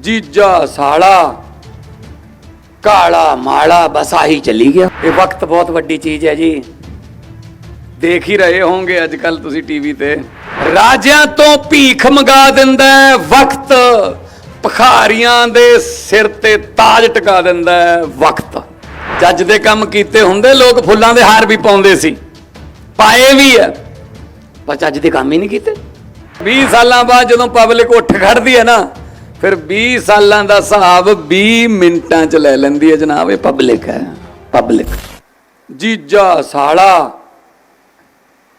ਜੀਜਾ ਸਾਲਾ ਕਾਲਾ ਮਾਲਾ ਬਸ ਆਹੀ ਚੱਲੀ ਗਿਆ। ਇਹ ਵਕਤ ਬਹੁਤ ਵੱਡੀ ਚੀਜ਼ ਹੈ ਜੀ। ਦੇਖ ਹੀ ਰਹੇ ਹੋਵੋਗੇ ਅੱਜ ਕੱਲ ਤੁਸੀਂ ਟੀਵੀ ਤੇ। ਰਾਜਿਆਂ ਤੋਂ ਭੀਖ ਮੰਗਾ ਦਿੰਦਾ ਹੈ ਵਕਤ ਭਖਾਰੀਆਂ ਦੇ ਸਿਰ ਤੇ ਤਾਜ ਟਿਕਾ ਦਿੰਦਾ ਹੈ ਵਕਤ। ਜੱਜ ਦੇ ਕੰਮ ਕੀਤੇ ਹੁੰਦੇ ਲੋਕ ਫੁੱਲਾਂ ਦੇ ਹਾਰ ਵੀ ਪਾਉਂਦੇ ਸੀ। ਪਾਏ ਵੀ ਹੈ। ਪਰ ਜੱਜ ਦੇ ਕੰਮ ਹੀ ਨਹੀਂ ਕੀਤੇ। 20 ਸਾਲਾਂ ਬਾਅਦ ਜਦੋਂ ਪਬਲਿਕ ਉੱਠ ਖੜਦੀ ਹੈ ਨਾ ਫਿਰ 20 ਸਾਲਾਂ ਦਾ ਹਿਸਾਬ 20 ਮਿੰਟਾਂ ਚ ਲੈ ਲੈਂਦੀ ਹੈ ਜਨਾਬ, ਇਹ ਪਬਲਿਕ ਹੈ ਪਬਲਿਕ ਜੀਜਾ, ਸਾਲਾ,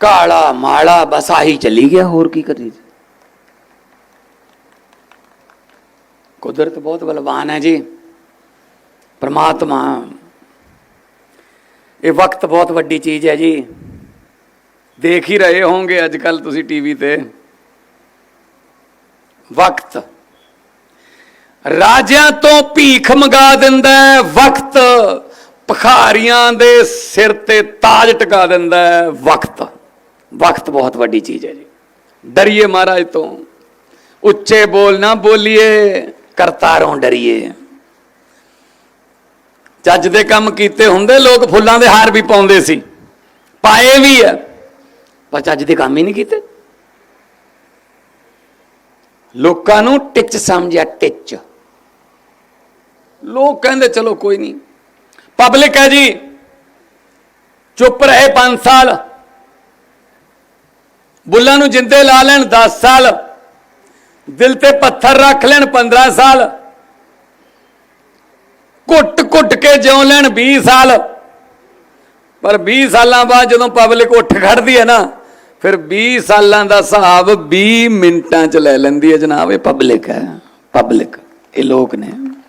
ਕਾਲਾ, ਮਾਲਾ, ਬਸ ਆਹੀ ਚਲੀ ਗਿਆ, ਹੋਰ ਕੀ ਕਰੀ ਕੁਦਰਤ ਬਹੁਤ ਬਲਵਾਨ ਹੈ ਜੀ, ਪਰਮਾਤਮਾ। ਇਹ ਵਕਤ ਬਹੁਤ ਵੱਡੀ ਚੀਜ਼ ਹੈ ਜੀ। ਦੇਖ ਹੀ ਰਹੇ ਹੋਵੋਗੇ ਅੱਜ ਕੱਲ ਤੁਸੀਂ ਟੀਵੀ ਤੇ। ਵਕਤ। ਰਾਜਿਆਂ ਤੋਂ ਭੀਖ ਮੰਗਾ ਦਿੰਦਾ ਹੈ, ਵਕਤ ਭਖਾਰੀਆਂ ਦੇ ਸਿਰ ਤੇ ਤਾਜ ਟਿਕਾ ਦਿੰਦਾ ਹੈ, ਵਕਤ। ਵਕਤ ਬਹੁਤ ਵੱਡੀ ਚੀਜ਼ ਹੈ ਜੀ। ਡਰੀਏ ਮਹਾਰਾਜ ਤੋਂ। ਉੱਚੇ ਬੋਲ ਨਾ ਬੋਲੀਏ, ਕਰਤਾਰੋਂ ਡਰੀਏ। ਜੱਜ ਦੇ ਕੰਮ ਕੀਤੇ ਹੁੰਦੇ, ਲੋਕ ਫੁੱਲਾਂ ਦੇ ਹਾਰ ਵੀ ਪਾਉਂਦੇ ਸੀ। ਪਾਏ ਵੀ ਹੈ, ਪਰ ਜੱਜ ਦੇ ਕੰਮ ਹੀ ਨਹੀਂ ਕੀਤੇ। ਲੋਕਾਂ ਨੂੰ ਟਿੱਚ ਸਮਝਿਆ, ਟਿੱਚ। ਲੋਕ ਕਹਿੰਦੇ, ਚਲੋ ਕੋਈ ਨਹੀਂ। ਪਬਲਿਕ ਹੈ ਜੀ। ਚੁੱਪ ਰਹੇ 5 ਸਾਲ। ਬੁੱਲਾਂ ਨੂੰ ਜਿੰਦੇ ਲਾ ਲੈਣ 10 ਸਾਲ। ਦਿਲ ਤੇ ਪੱਥਰ ਰੱਖ ਲੈਣ 15 ਸਾਲ। ਘੁੱਟ ਘੁੱਟ ਕੇ ਜਿਉ ਲੈਣ 20 ਸਾਲ। ਪਰ 20 ਸਾਲਾਂ ਬਾਅਦ ਜਦੋਂ ਪਬਲਿਕ ਉੱਠ ਖੜਦੀ ਹੈ ਨਾ, ਫਿਰ 20 ਸਾਲਾਂ ਦਾ ਹਿਸਾਬ 20 ਮਿੰਟਾਂ ਚ ਲੈ ਲੈਂਦੀ ਹੈ। ਜਨਾਬ, ਇਹ ਪਬਲਿਕ ਹੈ। ਪਬਲਿਕ ਇਹ ਲੋਕ ਨੇ।